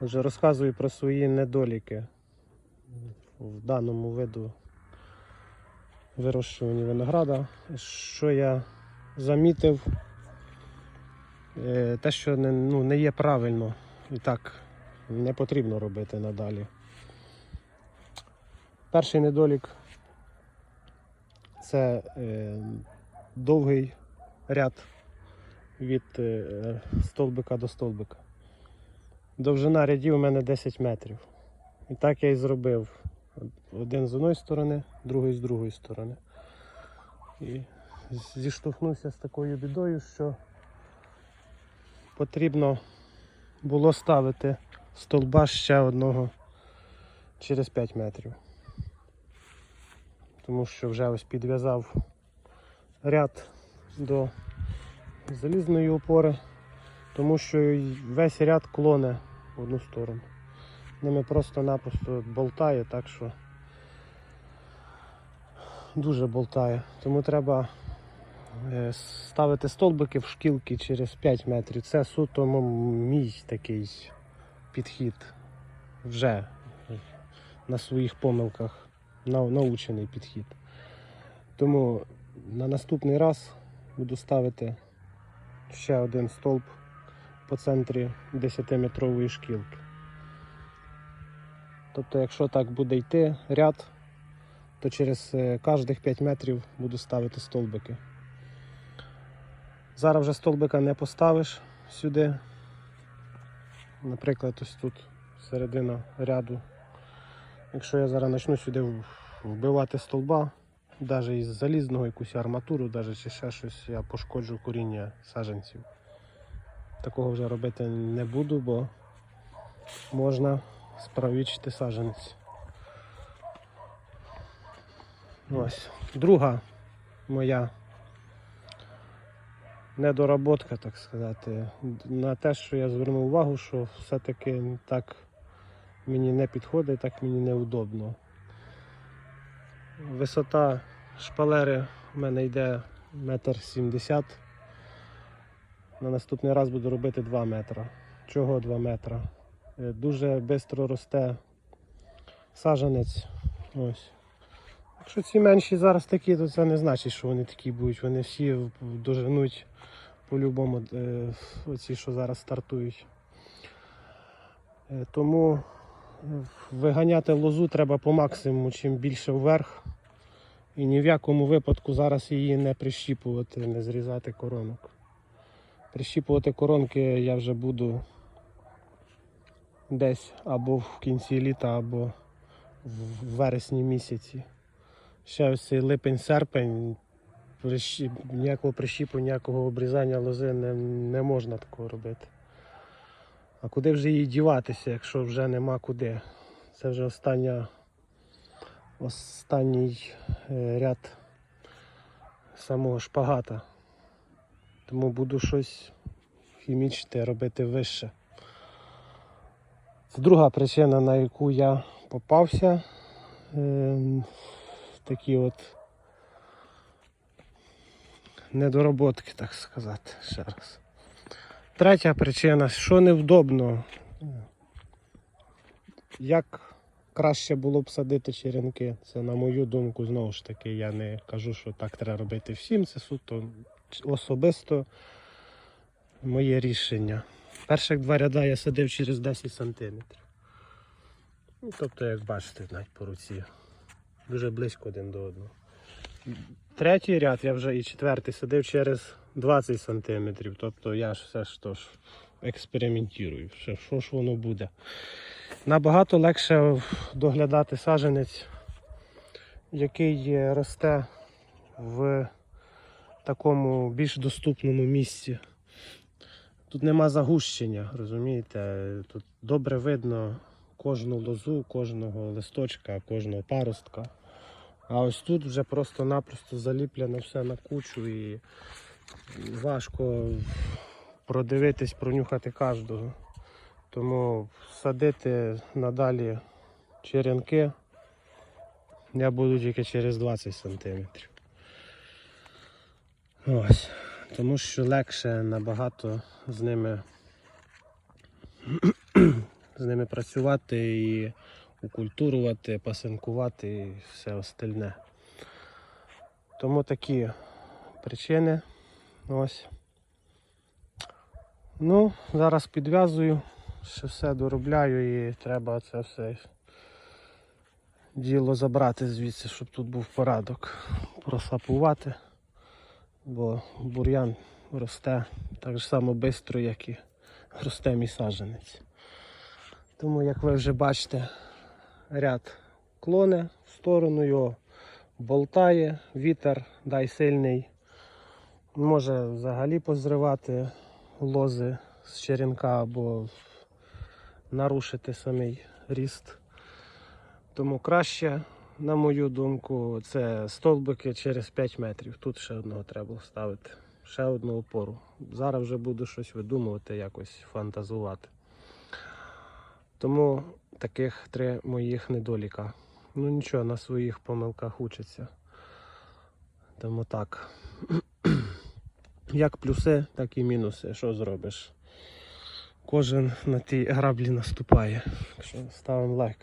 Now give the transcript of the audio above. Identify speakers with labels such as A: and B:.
A: Вже розказую про свої недоліки в даному виду вирощування винограда. Що я замітив, е, те, що не, ну, не є правильно і так не потрібно робити надалі. Перший недолік це е, довгий ряд від е, стовбика до стовбика. Довжина рядів у мене 10 метрів. І так я і зробив. Один з одної сторони, другий з другої сторони. І зіштовхнувся з такою бідою, що потрібно було ставити столба ще одного через 5 метрів. Тому що вже ось підв'язав ряд до залізної опори, тому що весь ряд клоне в одну сторону. Ними просто-напросто болтає, так що дуже болтає. Тому треба е, ставити столбики в шкілки через 5 метрів. Це суто мій такий підхід вже на своїх помилках нау- научений підхід. Тому на наступний раз буду ставити ще один стовп по центрі 10-метрової шкілки. Тобто, якщо так буде йти ряд, то через е, кожних 5 метрів буду ставити столбики. Зараз вже столбика не поставиш сюди. Наприклад, ось тут середина ряду. Якщо я зараз почну сюди вбивати столба, навіть із залізного якусь арматуру, навіть чи ще щось, я пошкоджу коріння саджанців. Такого вже робити не буду, бо можна справічити саджанець. Ось. Друга моя недоработка, так сказати, на те, що я звернув увагу, що все-таки так мені не підходить, так мені неудобно. Висота шпалери в мене йде метр сімдесят. На наступний раз буду робити 2 метри. Чого 2 метри? Е, Дуже швидко росте саджанець. Ось. Якщо ці менші зараз такі, то це не значить, що вони такі будуть. Вони всі доженуть по-любому е, оці, що зараз стартують. Е, Тому виганяти лозу треба по максимуму, чим більше вверх. І ні в якому випадку зараз її не прищіпувати, не зрізати коронок. Прищіпувати коронки я вже буду десь або в кінці літа, або в вересні місяці. Ще ось цей липень-серпень, ніякого прищіпу, ніякого обрізання лози не, не можна такого робити. А куди вже її діватися, якщо вже нема куди? Це вже остання, останній е, ряд самого шпагата. Тому буду щось хімічне робити вище. Це друга причина, на яку я попався. Ем, такі от недороботки, так сказати, ще раз. Третя причина, що невдобно. Як краще було б садити черенки, це на мою думку, знову ж таки, я не кажу, що так треба робити всім, це суто особисто моє рішення. Перших два ряда я садив через 10 сантиметрів. Ну, тобто, як бачите, навіть по руці. Дуже близько один до одного. Третій ряд я вже і четвертий садив через 20 сантиметрів. Тобто я ж все ж то ж експериментую. Що, що ж воно буде. Набагато легше доглядати саджанець, який е, росте в такому більш доступному місці. Тут нема загущення, розумієте? Тут добре видно кожну лозу, кожного листочка, кожного паростка. А ось тут вже просто-напросто заліплено все на кучу і важко продивитись, пронюхати кожного. Тому садити надалі черенки я буду тільки через 20 сантиметрів. Ось. Тому що легше набагато з ними з ними працювати і укультурувати, пасинкувати і все остальне. Тому такі причини. Ось. Ну, зараз підв'язую, ще все доробляю і треба це все діло забрати звідси, щоб тут був порядок. Просапувати, бо бур'ян росте так само швидко, як і росте мій саджанець. Тому, як ви вже бачите, ряд клоне в сторону його болтає, вітер дай сильний. Може взагалі позривати лози з черенка або нарушити самий ріст. Тому краще, на мою думку, це стовбики через 5 метрів. Тут ще одного треба ставити, ще одну опору. Зараз вже буду щось видумувати, якось фантазувати. Тому таких три моїх недоліка. Ну нічого, на своїх помилках учаться. Тому так. Як плюси, так і мінуси. Що зробиш? Кожен на тій граблі наступає. Так ставимо лайк.